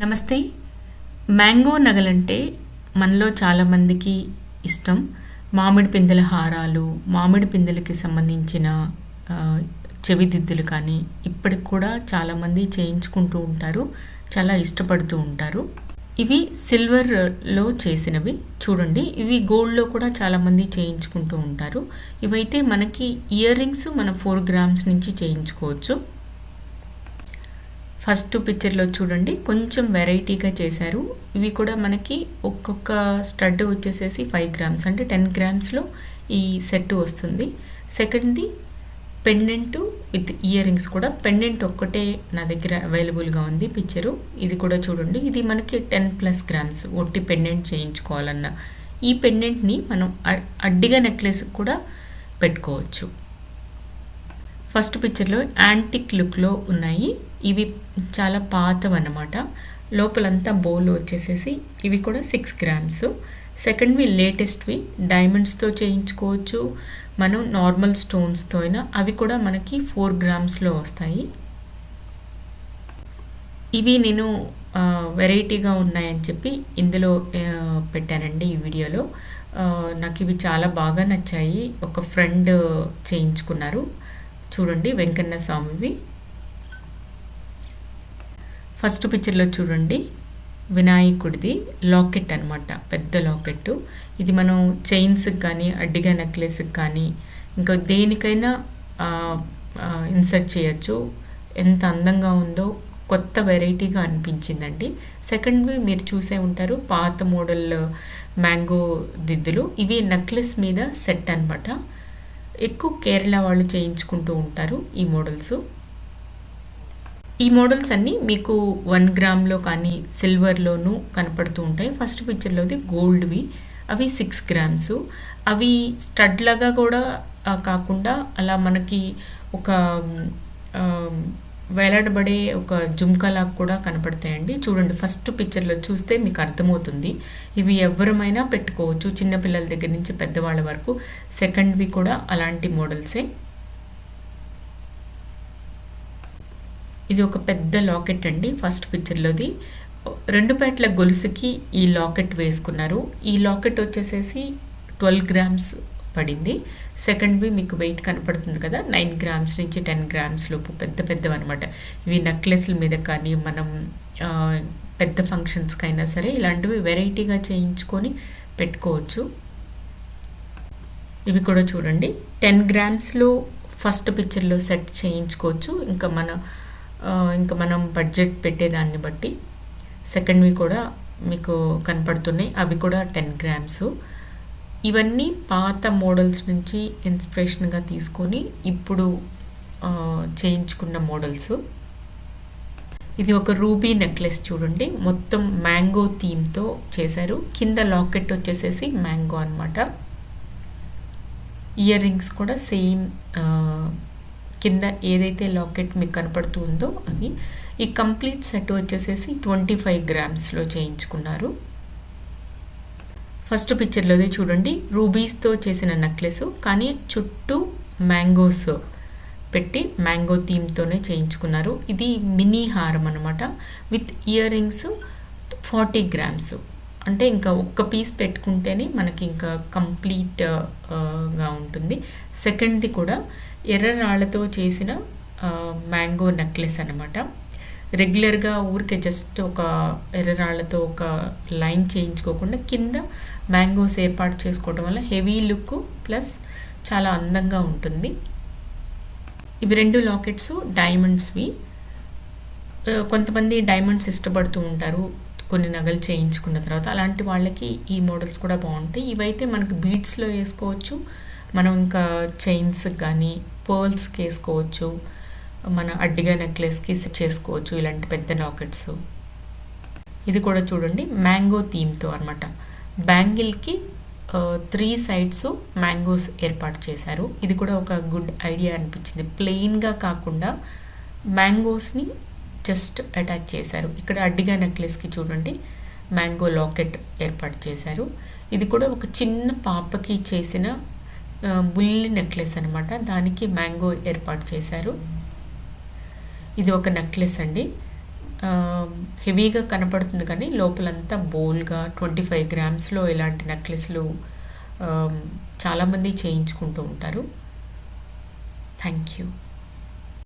నమస్తే. మ్యాంగో నగలంటే మనలో చాలామందికి ఇష్టం. మామిడి పిందెల హారాలు మామిడి పిందెలకి సంబంధించిన చెవిదిద్దులు కానీ ఇప్పటికి కూడా చాలామంది చేయించుకుంటూ ఉంటారు. చాలా ఇష్టపడుతూ ఉంటారు. ఇవి సిల్వర్లో చేసినవి చూడండి. ఇవి గోల్డ్లో కూడా చాలామంది చేయించుకుంటూ ఉంటారు. ఇవైతే మనకి ఇయర్ రింగ్స్ మన ఫోర్ గ్రామ్స్ నుంచి చేయించుకోవచ్చు. ఫస్ట్ పిక్చర్లో చూడండి కొంచెం వెరైటీగా చేశారు. ఇవి కూడా మనకి ఒక్కొక్క స్టడ్ వచ్చేసేసి ఫైవ్ గ్రామ్స్ అంటే టెన్ గ్రామ్స్లో ఈ సెట్ వస్తుంది. సెకండ్ది పెండెంట్ విత్ ఇయర్ రింగ్స్ కూడా. పెండెంట్ ఒక్కటే నా దగ్గర అవైలబుల్గా ఉంది పిక్చరు ఇది కూడా చూడండి ఇది మనకి టెన్ ప్లస్ గ్రామ్స్ ఒట్టి పెండెంట్ చేయించుకోవాలన్న. ఈ పెండెంట్ని మనం అడ్డిగా నెక్లెస్ కూడా పెట్టుకోవచ్చు. ఫస్ట్ పిక్చర్లో యాంటిక్ లుక్లో ఉన్నాయి. ఇవి చాలా పాతవన్నమాట. లోపలంతా బౌల్ వచ్చేసేసి ఇవి కూడా సిక్స్ గ్రామ్స్. సెకండ్వి లేటెస్ట్వి డైమండ్స్తో చేయించుకోవచ్చు. మనం నార్మల్ స్టోన్స్తో అయినా అవి కూడా మనకి ఫోర్ గ్రామ్స్లో వస్తాయి. ఇవి నేను వెరైటీగా ఉన్నాయని చెప్పి ఇందులో పెట్టానండి ఈ వీడియోలో. నాకు ఇవి చాలా బాగా నచ్చాయి. ఒక ఫ్రెండ్ చేయించుకున్నారు. చూడండి వెంకన్న స్వామివి ఫస్ట్ పిక్చర్లో చూడండి వినాయకుడిది లాకెట్ అనమాట పెద్ద లాకెట్ ఇది మనం చైన్స్కి కానీ అడ్డిగా నెక్లెస్కి కానీ ఇంకా దేనికైనా ఇన్సర్ట్ చేయొచ్చు. ఎంత అందంగా ఉందో కొత్త వెరైటీగా అనిపించిందండి. సెకండ్వి మీరు చూసే ఉంటారు పాత మోడల్ మ్యాంగో దిద్దులు. ఇవి నెక్లెస్ మీద సెట్ అనమాట ఎక్కువ కేరళ వాళ్ళు చేయించుకుంటూ ఉంటారు ఈ మోడల్స్. ఈ మోడల్స్ అన్నీ మీకు వన్ గ్రామ్లో కానీ సిల్వర్లోనూ కనపడుతూ ఉంటాయి. ఫస్ట్ పిక్చర్లోది గోల్డ్వి. అవి సిక్స్ గ్రామ్స్. అవి స్టడ్ లాగా కూడా కాకుండా అలా మనకి ఒక వేలాడబడే ఒక జుమ్కాలాగా కూడా కనపడతాయండి. చూడండి ఫస్ట్ పిక్చర్లో చూస్తే మీకు అర్థమవుతుంది. ఇవి ఎవరమైనా పెట్టుకోవచ్చు చిన్నపిల్లల దగ్గర నుంచి పెద్దవాళ్ళ వరకు. సెకండ్వి కూడా అలాంటి మోడల్సే. ఇది ఒక పెద్ద లాకెట్ అండి ఫస్ట్ పిక్చర్లోది. రెండు పేట్ల గొలుసుకి ఈ లాకెట్ వేసుకున్నారు. ఈ లాకెట్ వచ్చేసేసి ట్వెల్వ్ గ్రామ్స్ పడింది. సెకండ్వి మీకు వెయిట్ కనపడుతుంది కదా నైన్ గ్రామ్స్ నుంచి టెన్ గ్రామ్స్ లోపు పెద్ద పెద్దవి అనమాట ఇవి నెక్లెస్ల మీద కానీ మనం పెద్ద ఫంక్షన్స్కి అయినా సరే ఇలాంటివి వెరైటీగా చేయించుకొని పెట్టుకోవచ్చు. ఇవి కూడా చూడండి. టెన్ గ్రామ్స్లో ఫస్ట్ పిక్చర్లో సెట్ చేయించుకోవచ్చు. ఇంకా మన ఇంకా మనం బడ్జెట్ పెట్టేదాన్ని బట్టి. సెకండ్వి కూడా మీకు కనపడుతున్నాయి. అవి కూడా టెన్ గ్రామ్స్ ఇవన్నీ పాత మోడల్స్ నుంచి ఇన్స్పిరేషన్గా తీసుకొని ఇప్పుడు చేయించుకున్న మోడల్స్. ఇది ఒక రూబీ నెక్లెస్ చూడండి. మొత్తం మ్యాంగో థీమ్తో చేశారు. కింద లాకెట్ వచ్చేసేసి మ్యాంగో అన్నమాట. ఇయర్ రింగ్స్ కూడా సేమ్ కింద ఏదైతే లాకెట్ మీకు కనపడుతూ ఉందో అవి. ఈ కంప్లీట్ సెట్ వచ్చేసేసి ట్వంటీ ఫైవ్ గ్రామ్స్లో చేయించుకున్నారు. ఫస్ట్ పిక్చర్లోదే చూడండి రూబీస్తో చేసిన నెక్లెస్ కానీ చుట్టూ మ్యాంగోస్ పెట్టి మ్యాంగో థీమ్తోనే చేయించుకున్నారు. ఇది మినీ హారం అనమాట with ear rings forty grams. అంటే ఇంకా ఒక్క పీస్ పెట్టుకుంటేనే మనకి ఇంకా కంప్లీట్గా ఉంటుంది. సెకండ్ది కూడా ఎర్ర రాళ్ళతో చేసిన మ్యాంగో నెక్లెస్ అనమాట రెగ్యులర్గా ఊరికే జస్ట్ ఒక ఎర్ర రాళ్ళతో ఒక లైన్ చేయించుకోకుండా కింద మ్యాంగోస్ ఏర్పాటు చేసుకోవడం వల్ల హెవీ లుక్ ప్లస్ చాలా అందంగా ఉంటుంది. ఇవి రెండు లాకెట్స్ డైమండ్స్వి కొంతమంది డైమండ్స్ ఇష్టపడుతూ ఉంటారు. కొన్ని నగలు చేయించుకున్న తర్వాత అలాంటి వాళ్ళకి ఈ మోడల్స్ కూడా బాగుంటాయి. ఇవైతే మనకు బీడ్స్లో వేసుకోవచ్చు. మనం ఇంకా చైన్స్ కానీ పర్ల్స్కి వేసుకోవచ్చు. మన అడ్డిగా నెక్లెస్కి సెట్ చేసుకోవచ్చు ఇలాంటి పెద్ద లాకెట్స్ ఇది కూడా చూడండి మ్యాంగో థీమ్తో అనమాట బ్యాంగిల్కి త్రీ సైడ్స్ మ్యాంగోస్ ఏర్పాటు చేశారు. ఇది కూడా ఒక గుడ్ ఐడియా అనిపించింది. ప్లెయిన్గా కాకుండా మ్యాంగోస్ని జస్ట్ అటాచ్ చేశారు. ఇక్కడ అడ్డిగా నెక్లెస్కి చూడండి మ్యాంగో లాకెట్ ఏర్పాటు చేశారు. ఇది కూడా ఒక చిన్న పాపకి చేసిన బుల్లి నెక్లెస్ అనమాట దానికి మ్యాంగో ఏర్పాటు చేశారు. ఇది ఒక నెక్లెస్ అండి. హెవీగా కనపడుతుంది కానీ లోపలంతా బోల్గా ట్వంటీ ఫైవ్ గ్రామ్స్లో ఇలాంటి నెక్లెస్లు చాలామంది చేయించుకుంటూ ఉంటారు. Thank you